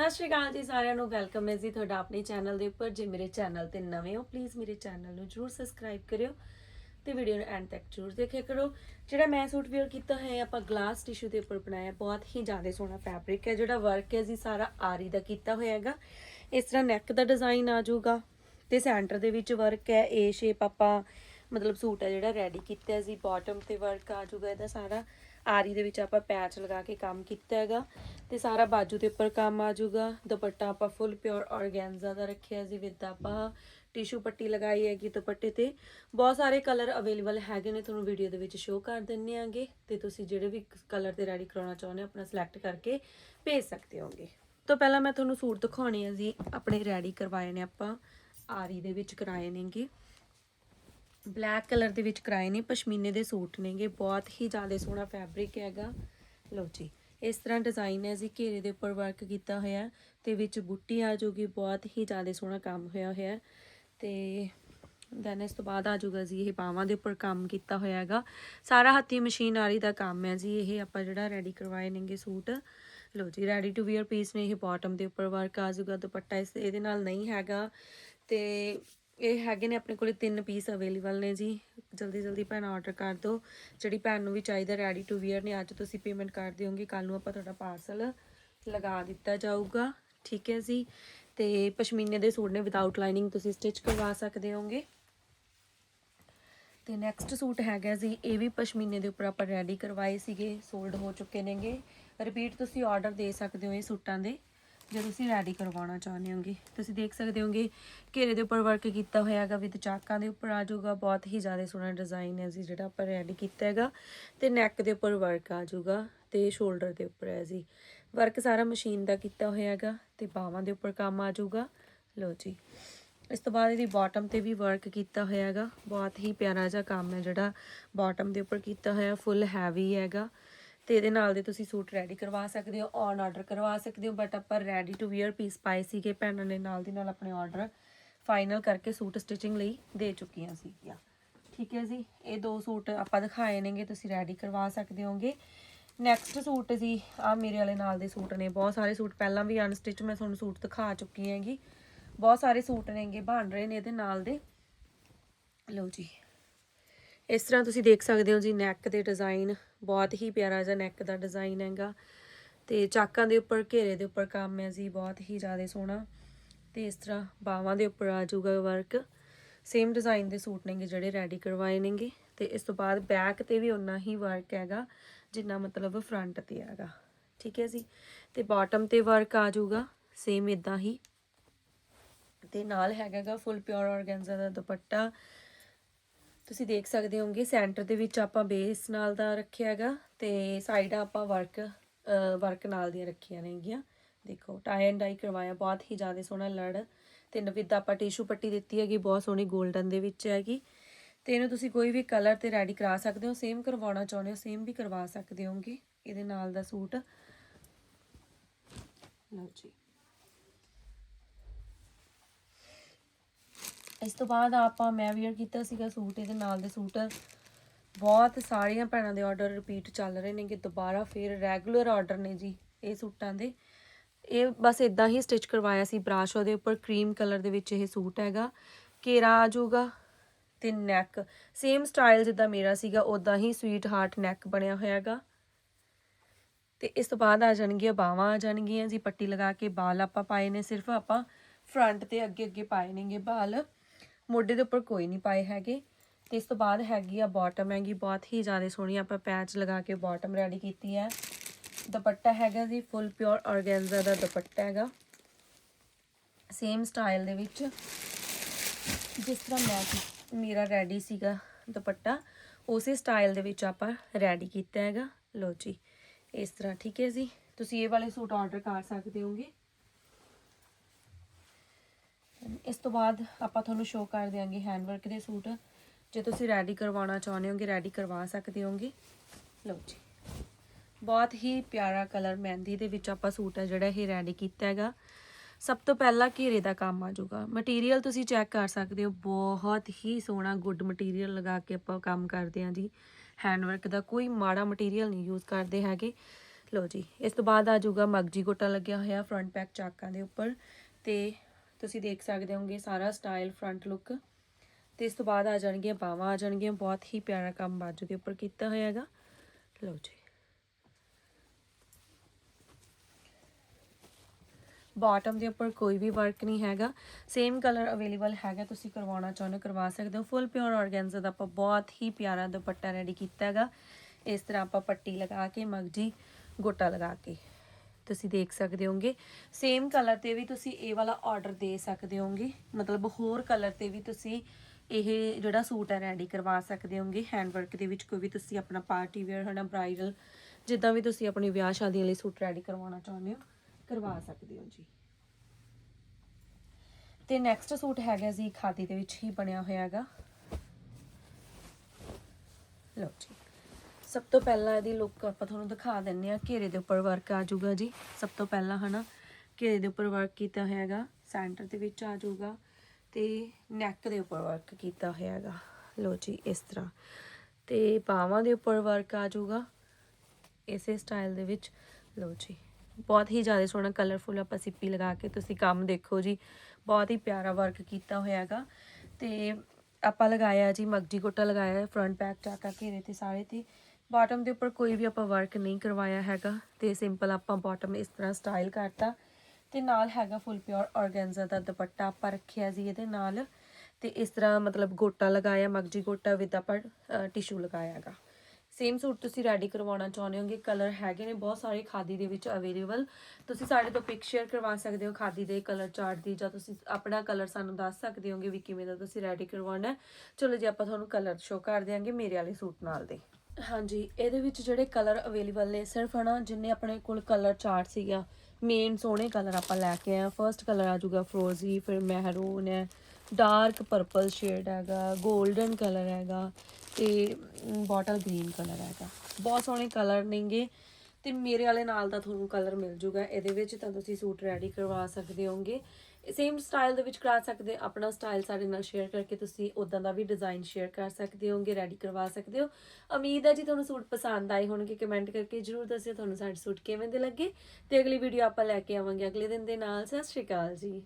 ਸਤਿ ਸ਼੍ਰੀ ਅਕਾਲ ਜੀ ਸਾਰਿਆਂ ਨੂੰ ਵੈਲਕਮ ਹੈ ਜੀ ਤੁਹਾਡਾ ਆਪਣੇ ਚੈਨਲ ਦੇ ਉੱਪਰ। ਜੇ ਮੇਰੇ ਚੈਨਲ ਤੇ ਨਵੇਂ ਹੋ ਪਲੀਜ਼ ਮੇਰੇ ਚੈਨਲ ਨੂੰ ਜਰੂਰ ਸਬਸਕ੍ਰਾਈਬ ਕਰਿਓ ਤੇ ਵੀਡੀਓ ਨੂੰ ਐਂਡ ਤੱਕ ਜਰੂਰ ਦੇਖਿਆ ਕਰੋ। ਜਿਹੜਾ ਮੈਂ ਸੂਟ ਵੇਅਰ ਕੀਤਾ ਹੈ, ਆਪਾਂ ਗਲਾਸ ਟਿਸ਼ੂ ਦੇ ਉੱਪਰ ਬਣਾਇਆ, ਬਹੁਤ ਹੀ ਜ਼ਿਆਦਾ ਸੋਹਣਾ ਫੈਬਰਿਕ ਹੈ, ਜਿਹੜਾ ਵਰਕ ਹੈ ਜੀ ਸਾਰਾ ਆਰੀ ਦਾ ਕੀਤਾ ਹੋਇਆ ਹੈਗਾ। ਇਸ ਤਰ੍ਹਾਂ ਨੈਕ ਦਾ ਡਿਜ਼ਾਈਨ ਆ ਜਾਊਗਾ ਤੇ ਸੈਂਟਰ ਦੇ ਵਿੱਚ ਵਰਕ ਹੈ ਏ ਸ਼ੇਪ ਆਪਾਂ ਮਤਲਬ ਸੂਟ ਹੈ ਜਿਹੜਾ ਰੈਡੀ ਕੀਤਾ ਹੈ ਜੀ ਬਾਟਮ ਤੇ ਵਰਕ ਆ ਜਾਊਗਾ, ਇਹਦਾ ਸਾਰਾ। ਆਰੀ ਦੇ ਵਿੱਚ ਆਪਾਂ ਪੈਚ ਲਗਾ ਕੇ ਕੰਮ ਕੀਤਾ ਹੈਗਾ ਤੇ ਸਾਰਾ ਬਾਜੂ ਦੇ ਉੱਪਰ ਕੰਮ ਆ ਜਾਊਗਾ। ਦੁਪੱਟਾ ਆਪਾਂ ਫੁੱਲ ਪਿਓਰ ਆਰਗੈਂਜ਼ਾ ਦਾ ਰੱਖਿਆ ਜੀ ਵਿਦ ਆਪਾਂ ਟਿਸ਼ੂ ਪੱਟੀ ਲਗਾਈ ਹੈਗੀ ਦੁਪੱਟੇ ਤੇ। ਬਹੁਤ ਸਾਰੇ ਕਲਰ ਅਵੇਲੇਬਲ ਹੈਗੇ ਨੇ, ਤੁਹਾਨੂੰ ਵੀਡੀਓ ਦੇ ਵਿੱਚ ਸ਼ੋਅ ਕਰ ਦਿੰਨੇ ਆਂਗੇ ਤੇ ਤੁਸੀਂ ਜਿਹੜੇ ਵੀ ਕਲਰ ਤੇ ਰੈਡੀ ਕਰਾਉਣਾ ਚਾਹੁੰਦੇ ਹੋ ਆਪਣਾ ਸਿਲੈਕਟ ਕਰਕੇ ਭੇਜ ਸਕਦੇ ਹੋਗੇ ਤੋਂ ਪਹਿਲਾਂ ਮੈਂ ਤੁਹਾਨੂੰ ਸੂਟ ਦਿਖਾਉਣੇ ਆ ਜੀ, ਆਪਣੇ ਰੈਡੀ ਕਰਵਾਏ ਨੇ ਆਪਾਂ, ਆਰੀ ਦੇ ਵਿੱਚ ਕਰਾਏ ਨੇਗੇ। ਬਲੈਕ ਕਲਰ ਦੇ ਵਿੱਚ ਕਰਾਏ ਨੇ, ਪਸ਼ਮੀਨੇ ਦੇ ਸੂਟ ਨੇਗੇ, ਬਹੁਤ ਹੀ ਜ਼ਿਆਦਾ ਸੋਹਣਾ ਫੈਬਰਿਕ ਹੈਗਾ। ਲਓ ਜੀ, ਇਸ ਤਰ੍ਹਾਂ ਡਿਜ਼ਾਈਨ ਹੈ ਜੀ, ਘੇਰੇ ਦੇ ਉੱਪਰ ਵਰਕ ਕੀਤਾ ਹੋਇਆ ਹੈ ਤੇ ਵਿੱਚ ਬੁੱਟੀ ਆ ਜੂਗੀ ਬਹੁਤ ਹੀ ਜ਼ਿਆਦਾ ਸੋਹਣਾ ਕੰਮ ਹੋਇਆ ਹੋਇਆ ਹੈ। ਤੇ ਦੈਨ ਇਸ ਤੋਂ ਬਾਅਦ ਆ ਜਾਊਗਾ ਜੀ, ਇਹ ਬਾਹਾਂ ਦੇ ਉੱਪਰ ਕੰਮ ਕੀਤਾ ਹੋਇਆ ਹੈਗਾ। ਸਾਰਾ ਹੱਥੀ ਮਸ਼ੀਨਰੀ ਦਾ ਕੰਮ ਹੈ ਜੀ, ਇਹ ਆਪਾਂ ਜਿਹੜਾ ਰੈਡੀ ਕਰਵਾਏ ਨੇਗੇ ਸੂਟ। ਲਓ ਜੀ ਰੈਡੀ ਟੂ ਵੀਅਰ ਪੀਸ ਨੇ, ਇਹ ਬਾਟਮ ਦੇ ਉੱਪਰ ਵਰਕ ਆ ਜਾਊਗਾ, ਦੁਪੱਟਾ ਇਸ, ਇਹਦੇ ਨਾਲ ਨਹੀਂ ਹੈਗਾ। ਤੇ ਇਹ ਹੈਗੇ ਨੇ ਆਪਣੇ ਕੋਲੇ ਤਿੰਨ ਪੀਸ ਅਵੇਲੇਬਲ ਨੇ ਜੀ। ਜਲਦੀ ਜਲਦੀ ਭੈਣ ਆਰਡਰ ਕਰ ਦਿਓ। ਜਿਹੜੀ ਭੈਣ ਨੂੰ ਵੀ ਚਾਹੀਦਾ ਰੈਡੀ ਟੂ ਵੀਅਰ ਨੇ, ਅੱਜ ਤੁਸੀਂ ਪੇਮੈਂਟ ਕਰ ਦਿਓਗੇ। ਕੱਲ ਨੂੰ ਆਪਾਂ ਤੁਹਾਡਾ ਪਾਰਸਲ ਲਗਾ ਦਿੱਤਾ ਜਾਊਗਾ। ਠੀਕ ਹੈ ਜੀ। ਤੇ ਪਸ਼ਮੀਨੇ ਦੇ ਸੂਟ ਨੇ ਵਿਦਆਊਟ ਲਾਈਨਿੰਗ ਤੁਸੀਂ ਸਟਿਚ ਕਰਵਾ ਸਕਦੇ ਹੋਗੇ। ਤੇ ਨੈਕਸਟ ਸੂਟ ਹੈਗਾ ਜੀ, ਇਹ ਵੀ ਪਸ਼ਮੀਨੇ ਦੇ ਉੱਪਰ ਆਪਾਂ ਰੈਡੀ ਕਰਵਾਏ ਸੀਗੇ। ਸੋਲਡ ਹੋ ਚੁੱਕੇ ਨੇਗੇ। ਰਿਪੀਟ ਤੁਸੀਂ ਆਰਡਰ ਦੇ ਸਕਦੇ ਹੋ ਇਹ ਸੂਟਾਂ ਦੇ। ਜੇ ਤੁਸੀਂ ਰੈਡੀ ਕਰਵਾਉਣਾ ਚਾਹੁੰਦੇ ਹੋਗੇ, ਤੁਸੀਂ ਦੇਖ ਸਕਦੇ ਹੋਗੇ, ਘੇਰੇ ਦੇ ਉੱਪਰ ਵਰਕ ਕੀਤਾ ਹੋਇਆ ਹੈਗਾ ਵਿਦ ਚਾਕਾਂ ਦੇ ਉੱਪਰ ਆ ਜਾਊਗਾ, ਬਹੁਤ ਹੀ ਜ਼ਿਆਦਾ ਸੋਹਣਾ ਡਿਜ਼ਾਈਨ ਹੈ ਜੀ ਜਿਹੜਾ ਆਪਾਂ ਰੈਡੀ ਕੀਤਾ ਹੈਗਾ ਤੇ ਨੈਕ ਦੇ ਉੱਪਰ ਵਰਕ ਆ ਜਾਊਗਾ ਤੇ ਸ਼ੋਲਡਰ ਦੇ ਉੱਪਰ ਹੈ ਜੀ। ਵਰਕ ਸਾਰਾ ਮਸ਼ੀਨ ਦਾ ਕੀਤਾ ਹੋਇਆ ਹੈਗਾ ਤੇ ਬਾਹਾਂ ਦੇ ਉੱਪਰ ਕੰਮ ਆ ਜਾਊਗਾ। ਲਓ ਜੀ, ਇਸ ਤੋਂ ਬਾਅਦ ਇਹਦੀ ਬਾਟਮ ਤੇ ਵੀ ਵਰਕ ਕੀਤਾ ਹੋਇਆ ਹੈਗਾ, ਬਹੁਤ ਹੀ ਪਿਆਰਾ ਜਿਹਾ ਕੰਮ ਹੈ ਜਿਹੜਾ ਬਾਟਮ ਦੇ ਉੱਪਰ ਕੀਤਾ ਹੋਇਆ ਫੁੱਲ ਹੈਵੀ ਹੈਗਾ। ਤੇ ਇਹਦੇ ਨਾਲ ਦੇ ਤੁਸੀਂ ਸੂਟ ਰੈਡੀ ਕਰਵਾ ਸਕਦੇ ਹੋ ਔਨ ਆਰਡਰ ਕਰਵਾ ਸਕਦੇ ਹੋ ਬਟ ਆਪਾਂ ਰੈਡੀ ਟੂ ਵੀਅਰ ਪੀਸ ਪਾਏ ਸੀਗੇ, ਭੈਣਾਂ ਨੇ ਨਾਲ ਦੀ ਨਾਲ ਆਪਣੇ ਆਰਡਰ ਫਾਈਨਲ ਕਰਕੇ ਸੂਟ ਸਟਿਚਿੰਗ ਲਈ ਦੇ ਚੁੱਕੀਆਂ ਸੀਗੀਆਂ। ਠੀਕ ਹੈ ਜੀ, ਇਹ ਦੋ ਸੂਟ ਆਪਾਂ ਦਿਖਾਏ ਨੇਗੇ, ਤੁਸੀਂ ਰੈਡੀ ਕਰਵਾ ਸਕਦੇ ਹੋਗੇ। ਨੈਕਸਟ ਸੂਟ ਜੀ ਆ ਮੇਰੇ ਵਾਲੇ ਨਾਲ ਦੇ ਸੂਟ ਨੇ, ਬਹੁਤ ਸਾਰੇ ਸੂਟ ਪਹਿਲਾਂ ਵੀ ਅਨਸਟਿਚ ਮੈਂ ਤੁਹਾਨੂੰ ਸੂਟ ਦਿਖਾ ਚੁੱਕੀ ਹੈਗੀ। ਬਹੁਤ ਸਾਰੇ ਸੂਟ ਨੇਗੇ, ਬਣ ਰਹੇ ਨੇ ਇਹਦੇ ਨਾਲ ਦੇ। ਲਓ ਜੀ ਇਸ ਤਰ੍ਹਾਂ ਤੁਸੀਂ ਦੇਖ ਸਕਦੇ ਹੋ ਜੀ ਨੈਕ ਦੇ ਡਿਜ਼ਾਈਨ ਬਹੁਤ ਹੀ ਪਿਆਰਾ ਜਿਹਾ ਨੈਕ ਦਾ ਡਿਜ਼ਾਈਨ ਹੈਗਾ। ਤੇ ਚਾਕਾਂ ਦੇ ਉੱਪਰ, ਘੇਰੇ ਦੇ ਉੱਪਰ ਕੰਮ ਹੈ ਜੀ, ਬਹੁਤ ਹੀ ਜ਼ਿਆਦਾ ਸੋਹਣਾ। ਤੇ ਇਸ ਤਰ੍ਹਾਂ ਬਾਹਾਂ ਦੇ ਉੱਪਰ ਆ ਜਾਊਗਾ ਵਰਕ ਸੇਮ ਡਿਜ਼ਾਈਨ ਦੇ ਸੂਟ ਨੇਗੇ ਜਿਹੜੇ ਰੈਡੀ ਕਰਵਾਏ ਨੇਗੇ। ਤੇ ਇਸ ਤੋਂ ਬਾਅਦ ਬੈਕ ਤੇ ਵੀ ਉਨਾ ਹੀ ਵਰਕ ਹੈਗਾ, ਜਿੰਨਾ ਮਤਲਬ ਫਰੰਟ ਤੇ ਹੈਗਾ। ਠੀਕ ਹੈ ਜੀ? ਤੇ ਬਾਟਮ ਤੇ ਵਰਕ ਆ ਜਾਊਗਾ ਸੇਮ ਇਦਾਂ ਹੀ। ਤੇ ਨਾਲ ਹੈਗਾਗਾ ਫੁੱਲ ਪਿਓਰ ਆਰਗੈਂਜ਼ਾ ਦਾ ਦੁਪੱਟਾ। ਤੁਸੀਂ ਦੇਖ ਸਕਦੇ ਹੋਗੇ ਸੈਂਟਰ ਦੇ ਵਿੱਚ ਆਪਾਂ ਬੇਸ ਨਾਲ ਦਾ ਰੱਖਿਆ ਹੈਗਾ ਤੇ ਸਾਈਡਾਂ ਆਪਾਂ ਵਰਕ ਵਰਕ ਨਾਲ ਦੀਆਂ ਰੱਖੀਆਂ ਨੇਗੀਆਂ ਦੇਖੋ ਟਾਈ ਐਂਡ ਡਾਈ ਕਰਵਾਇਆ, ਬਹੁਤ ਹੀ ਜ਼ਿਆਦਾ ਸੋਹਣਾ ਲੜ। ਤੇ ਨਵਿਦ ਆਪਾਂ ਟਿਸ਼ੂ ਪੱਟੀ ਦਿੱਤੀ ਹੈਗੀ, ਬਹੁਤ ਸੋਹਣੀ 골ਡਨ ਦੇ ਵਿੱਚ ਹੈਗੀ। ਤੇ ਇਹਨੂੰ ਤੁਸੀਂ ਕੋਈ ਵੀ ਕਲਰ ਤੇ ਰੈਡੀ ਕਰਾ ਸਕਦੇ ਹੋ ਸੇਮ ਕਰਵਾਉਣਾ ਚਾਹੁੰਦੇ ਹੋ ਸੇਮ ਵੀ ਕਰਵਾ ਸਕਦੇ ਹੋਗੇ ਇਹਦੇ ਨਾਲ ਦਾ ਸੂਟ। ਲਓ ਜੀ। ਇਸ ਤੋਂ ਬਾਅਦ ਆਪਾਂ, ਮੈਂ ਵੀਅਰ ਕੀਤਾ ਸੀਗਾ ਸੂਟ, ਇਹਦੇ ਨਾਲ ਦੇ ਸੂਟ। ਬਹੁਤ ਸਾਰੀਆਂ ਭੈਣਾਂ ਦੇ ਆਰਡਰ ਰਿਪੀਟ ਚੱਲ ਰਹੇ ਨੇ ਕਿ ਦੁਬਾਰਾ ਫਿਰ ਰੈਗੂਲਰ ਆਰਡਰ ਨੇ ਜੀ ਇਹ ਸੂਟਾਂ ਦੇ। ਇਹ ਬਸ ਇਦਾਂ ਹੀ ਸਟਿਚ ਕਰਵਾਇਆ ਸੀ ਬਰਾਸ਼ੋ ਉਹਦੇ ਉੱਪਰ ਕਰੀਮ ਕਲਰ ਦੇ ਵਿੱਚ ਇਹ ਸੂਟ ਹੈਗਾ। ਘੇਰਾ ਆ ਜਾਊਗਾ ਤੇ ਨੈਕ ਸੇਮ ਸਟਾਈਲ ਜਿੱਦਾਂ ਮੇਰਾ ਸੀਗਾ ਉਦਾਂ ਹੀ ਸਵੀਟ ਹਾਰਟ ਨੈਕ ਬਣਿਆ ਹੋਇਆ ਹੈਗਾ। ਤੇ ਇਸ ਤੋਂ ਬਾਅਦ ਆ ਜਾਣਗੀਆਂ, ਬਾਹਾਂ ਆ ਜਾਣਗੀਆਂ ਜੀ, ਪੱਟੀ ਲਗਾ ਕੇ ਬਾਲ ਆਪਾਂ ਪਾਏ ਨੇ, ਸਿਰਫ ਆਪਾਂ ਫਰੰਟ ਤੇ ਅੱਗੇ ਅੱਗੇ ਪਾਏ ਨੇਗੇ ਬਾਲ। ਮੋਢੇ ਦੇ ਉੱਪਰ ਕੋਈ ਨਹੀਂ ਪਾਏ ਹੈਗੇ ਤੇ ਇਸ ਤੋਂ ਬਾਅਦ ਹੈਗੀ ਆ ਬਾਟਮ ਹੈਗੀ ਬਹੁਤ ਹੀ ਜ਼ਿਆਦਾ ਸੋਹਣੀ ਆਪਾਂ ਪੈਚ ਲਗਾ ਕੇ ਬਾਟਮ ਰੈਡੀ ਕੀਤੀ ਹੈ। ਦੁਪੱਟਾ ਹੈਗਾ ਜੀ ਫੁੱਲ ਪਿਓਰ ਆਰਗੈਂਜ਼ਾ ਦਾ ਦੁਪੱਟਾ ਹੈਗਾ। ਸੇਮ ਸਟਾਈਲ ਦੇ ਵਿੱਚ ਜਿਸ ਤਰ੍ਹਾਂ ਮੈਂ ਮੇਰਾ ਰੈਡੀ ਸੀਗਾ ਦੁਪੱਟਾ, ਉਸੇ ਸਟਾਈਲ ਦੇ ਵਿੱਚ ਆਪਾਂ ਰੈਡੀ ਕੀਤਾ ਹੈਗਾ। ਲੋ ਜੀ, ਇਸ ਤਰ੍ਹਾਂ ਠੀਕ ਹੈ ਜੀ। ਤੁਸੀਂ ਇਹ ਵਾਲੇ ਸੂਟ ਆਰਡਰ ਕਰ ਸਕਦੇ ਹੋਗੇ। ਇਸ ਤੋਂ ਬਾਅਦ ਆਪਾਂ ਤੁਹਾਨੂੰ ਸ਼ੋਅ ਕਰ ਦਿਆਂਗੇ ਹੈਂਡਵਰਕ ਦੇ ਸੂਟ। ਜੇ ਤੁਸੀਂ ਰੈਡੀ ਕਰਵਾਉਣਾ ਚਾਹੁੰਦੇ ਹੋਗੇ ਰੈਡੀ ਕਰਵਾ ਸਕਦੇ ਹੋਗੇ। ਲਓ ਜੀ। ਬਹੁਤ ਹੀ ਪਿਆਰਾ ਕਲਰ ਮਹਿੰਦੀ ਦੇ ਵਿੱਚ ਆਪਾਂ ਸੂਟ ਹੈ ਜਿਹੜਾ ਇਹ ਰੈਡੀ ਕੀਤਾ ਹੈਗਾ। ਸਭ ਤੋਂ ਪਹਿਲਾਂ ਘੇਰੇ ਦਾ ਕੰਮ ਆ ਜਾਊਗਾ। ਮਟੀਰੀਅਲ ਤੁਸੀਂ ਚੈੱਕ ਕਰ ਸਕਦੇ ਹੋ। ਬਹੁਤ ਹੀ ਸੋਹਣਾ ਗੁੱਡ ਮਟੀਰੀਅਲ ਲਗਾ ਕੇ ਆਪਾਂ ਕੰਮ ਕਰਦੇ ਹਾਂ ਜੀ। ਹੈਂਡਵਰਕ ਦਾ ਕੋਈ ਮਾੜਾ ਮਟੀਰੀਅਲ ਨਹੀਂ ਯੂਜ਼ ਕਰਦੇ ਹੈਗੇ। ਲਓ ਜੀ। ਇਸ ਤੋਂ ਬਾਅਦ ਆ ਜਾਊਗਾ ਮਗਜੀ ਗੋਟਾ ਲੱਗਿਆ ਹੋਇਆ ਫਰੰਟ ਪੈਕ ਚਾਕਾਂ ਦੇ ਉੱਪਰ ਤੇ ਤੁਸੀਂ ਦੇਖ ਸਕਦੇ ਹੋਗੇ ਸਾਰਾ ਸਟਾਈਲ ਫਰੰਟ ਲੁੱਕ ਤੇ ਇਸ ਤੋਂ ਬਾਅਦ ਆ ਜਾਣਗੀਆਂ ਬਾਹਾਂ, ਆ ਜਾਣਗੀਆਂ ਬਹੁਤ ਹੀ ਪਿਆਰਾ ਕੰਮ ਬਾਜੂ ਦੇ ਉੱਪਰ ਕੀਤਾ ਹੋਇਆ ਹੈਗਾ। ਲਓ ਜੀ। ਬਾਟਮ ਦੇ ਉੱਪਰ ਕੋਈ ਵੀ ਵਰਕ ਨਹੀਂ ਹੈਗਾ। ਸੇਮ ਕਲਰ ਅਵੇਲੇਬਲ ਹੈਗਾ, ਤੁਸੀਂ ਕਰਵਾਉਣਾ ਚਾਹੁੰਦੇ ਹੋ, ਕਰਵਾ ਸਕਦੇ ਹੋ। ਫੁੱਲ ਪਿਓਰ ਆਰਗੈਂਜ਼ਾ ਦਾ ਆਪਾਂ ਬਹੁਤ ਹੀ ਪਿਆਰਾ ਦੁਪੱਟਾ ਰੈਡੀ ਕੀਤਾ ਹੈਗਾ। ਇਸ ਤਰ੍ਹਾਂ ਆਪਾਂ ਪੱਟੀ ਲਗਾ ਕੇ, ਮਗਜੀ ਗੋਟਾ ਲਗਾ ਕੇ। ਤੁਸੀਂ ਦੇਖ ਸਕਦੇ ਹੋਗੇ ਸੇਮ ਕਲਰ ਤੇ ਵੀ ਤੁਸੀਂ ਇਹ ਵਾਲਾ ਆਰਡਰ ਦੇ ਸਕਦੇ ਹੋਗੇ ਮਤਲਬ ਹੋਰ ਕਲਰ ਤੇ ਵੀ ਤੁਸੀਂ ਇਹ ਜਿਹੜਾ ਸੂਟ ਹੈ ਰੈਡੀ ਕਰਵਾ ਸਕਦੇ ਹੋਗੇ ਹੈਂਡ ਵਰਕ ਦੇ ਵਿੱਚ ਕੋਈ ਵੀ ਤੁਸੀਂ ਆਪਣਾ ਪਾਰਟੀ ਵੇਅਰ ਹਨਾ ਬ੍ਰਾਈਡਲ ਜਿੱਦਾਂ ਵੀ ਤੁਸੀਂ ਆਪਣੀ ਵਿਆਹ ਸ਼ਾਦੀਆਂ ਲਈ ਸੂਟ ਰੈਡੀ ਕਰਵਾਉਣਾ ਚਾਹੁੰਦੇ ਹੋ, ਕਰਵਾ ਸਕਦੇ ਹੋ ਜੀ। ਤੇ ਨੈਕਸਟ ਸੂਟ ਹੈਗਾ ਜੀ, ਖਾਦੀ ਦੇ ਵਿੱਚ ਹੀ ਬਣਿਆ ਹੋਇਆ ਹੈਗਾ। ਲਓ ਜੀ। ਸਭ ਤੋਂ ਪਹਿਲਾਂ ਇਹਦੀ ਲੁੱਕ ਆਪਾਂ ਤੁਹਾਨੂੰ ਦਿਖਾ ਦਿੰਨੇ ਆ ਘੇਰੇ ਦੇ ਉੱਪਰ ਵਰਕ ਆ ਜਾਊਗਾ ਜੀ। ਸਭ ਤੋਂ ਪਹਿਲਾਂ ਹਨਾ, ਘੇਰੇ ਦੇ ਉੱਪਰ ਵਰਕ ਕੀਤਾ ਹੋਇਆ ਹੈਗਾ ਸੈਂਟਰ ਦੇ ਵਿੱਚ ਆ ਜਾਊਗਾ ਤੇ ਨੈਕ ਦੇ ਉੱਪਰ ਵਰਕ ਕੀਤਾ ਹੋਇਆ ਹੈਗਾ ਲਓ ਜੀ, ਇਸ ਤਰ੍ਹਾਂ। ਤੇ ਬਾਹਾਂ ਦੇ ਉੱਪਰ ਵਰਕ ਆ ਜਾਊਗਾ, ਇਸੇ ਸਟਾਈਲ ਦੇ ਵਿੱਚ। ਲਓ ਜੀ, ਬਹੁਤ ਹੀ ਜ਼ਿਆਦਾ ਸੋਹਣਾ ਕਲਰਫੁਲ ਆਪਾਂ ਸਿੱਪੀ ਲਗਾ ਕੇ ਤੁਸੀਂ ਕੰਮ ਦੇਖੋ ਜੀ। ਬਹੁਤ ਹੀ ਪਿਆਰਾ ਵਰਕ ਕੀਤਾ ਹੋਇਆ ਹੈਗਾ ਤੇ ਆਪਾਂ ਲਗਾਇਆ ਜੀ, ਮਗਜੀ ਗੋਟਾ ਲਗਾਇਆ ਫਰੰਟ ਬੈਕ ਚਾਕਾ ਘੇਰੇ ਤੇ ਸਾਰੇ ਤੇ। ਬਾਟਮ ਦੇ ਉੱਪਰ ਕੋਈ ਵੀ ਆਪਾਂ ਵਰਕ ਨਹੀਂ ਕਰਵਾਇਆ ਹੈਗਾ ਤੇ ਸਿੰਪਲ ਆਪਾਂ ਬਾਟਮ ਇਸ ਤਰ੍ਹਾਂ ਸਟਾਈਲ ਕਰਤਾ ਤੇ ਨਾਲ ਹੈਗਾ ਫੁੱਲ ਪਿਓਰ ਆਰਗੈਂਜ਼ਾ ਦਾ ਦੁਪੱਟਾ ਆਪਾਂ ਰੱਖਿਆ ਜੀ ਇਹਦੇ ਨਾਲ ਤੇ ਇਸ ਤਰ੍ਹਾਂ ਮਤਲਬ ਗੋਟਾ ਲਗਾਇਆ, ਮਗਜੀ ਗੋਟਾ ਵਿਦ ਆਪਾਂ ਟਿਸ਼ੂ ਲਗਾਇਆ ਹੈਗਾ। ਸੇਮ ਸੂਟ ਤੁਸੀਂ ਰੈਡੀ ਕਰਵਾਉਣਾ ਚਾਹੁੰਦੇ ਹੋਗੇ ਕਲਰ ਹੈਗੇ ਨੇ, ਬਹੁਤ ਸਾਰੇ ਖਾਦੀ ਦੇ ਵਿੱਚ ਅਵੇਲੇਬਲ ਤੁਸੀਂ ਸਾਡੇ ਤੋਂ ਪਿਕ ਸ਼ੇਅਰ ਕਰਵਾ ਸਕਦੇ ਹੋ ਖਾਦੀ ਦੇ ਕਲਰ ਚਾਰਟ ਦੀ ਜਾਂ ਤੁਸੀਂ ਆਪਣਾ ਕਲਰ ਸਾਨੂੰ ਦੱਸ ਸਕਦੇ ਹੋਗੇ ਵੀ ਕਿਵੇਂ ਦਾ ਤੁਸੀਂ ਰੈਡੀ ਕਰਵਾਉਣਾ ਚਲੋ ਜੀ, ਆਪਾਂ ਤੁਹਾਨੂੰ ਕਲਰ ਸ਼ੋਅ ਕਰ ਦਿਆਂਗੇ ਮੇਰੇ ਵਾਲੇ ਸੂਟ ਨਾਲ ਦੇ। ਹਾਂਜੀ, ਇਹਦੇ ਵਿੱਚ ਜਿਹੜੇ ਕਲਰ ਅਵੇਲੇਬਲ ਨੇ, ਸਿਰਫ ਹਨਾ ਜਿੰਨੇ ਆਪਣੇ ਕੋਲ ਕਲਰ ਚਾਰਟ ਸੀਗਾ ਮੇਨ ਸੋਹਣੇ ਕਲਰ ਆਪਾਂ ਲੈ ਕੇ ਆਏ ਆ ਫਰਸਟ ਕਲਰ ਆ ਜਾਊਗਾ ਫਰੋਜ਼ੀ ਫਿਰ ਮਹਿਰੂਨ ਹੈ ਡਾਰਕ ਪਰਪਲ ਸ਼ੇਡ ਹੈਗਾ 골ਡਨ ਕਲਰ ਹੈਗਾ ਤੇ ਬੋਟਲ ਗ੍ਰੀਨ ਕਲਰ ਹੈਗਾ। ਬਹੁਤ ਸੋਹਣੇ ਕਲਰ ਨੇਗੇ ਤੇ ਮੇਰੇ ਵਾਲੇ ਨਾਲ ਦਾ ਤੁਹਾਨੂੰ ਕਲਰ ਮਿਲ ਜੂਗਾ ਇਹਦੇ ਵਿੱਚ ਤਾਂ ਤੁਸੀਂ ਸੂਟ ਰੈਡੀ ਕਰਵਾ ਸਕਦੇ ਹੋਗੇ ਸੇਮ ਸਟਾਈਲ ਦੇ ਵਿੱਚ ਕਰਾ ਸਕਦੇ ਆਪਣਾ ਸਟਾਈਲ ਸਾਡੇ ਨਾਲ ਸ਼ੇਅਰ ਕਰਕੇ ਤੁਸੀਂ ਉਦਾਂ ਦਾ ਵੀ ਡਿਜ਼ਾਈਨ ਸ਼ੇਅਰ ਕਰ ਸਕਦੇ ਹੋਗੇ ਰੈਡੀ ਕਰਵਾ ਸਕਦੇ ਹੋ। ਉਮੀਦ ਹੈ ਜੀ ਤੁਹਾਨੂੰ ਸੂਟ ਪਸੰਦ ਆਏ ਹੋਣਗੇ ਕਮੈਂਟ ਕਰਕੇ ਜਰੂਰ ਦੱਸਿਓ ਤੁਹਾਨੂੰ ਸਾਡੇ ਸੂਟ ਕਿਵੇਂ ਦੇ ਲੱਗੇ। ਤੇ ਅਗਲੀ ਵੀਡੀਓ ਆਪਾਂ ਲੈ ਕੇ ਆਵਾਂਗੇ, ਅਗਲੇ ਦਿਨ ਦੇ ਨਾਲ, ਸਤਿ ਸ਼੍ਰੀ ਅਕਾਲ ਜੀ।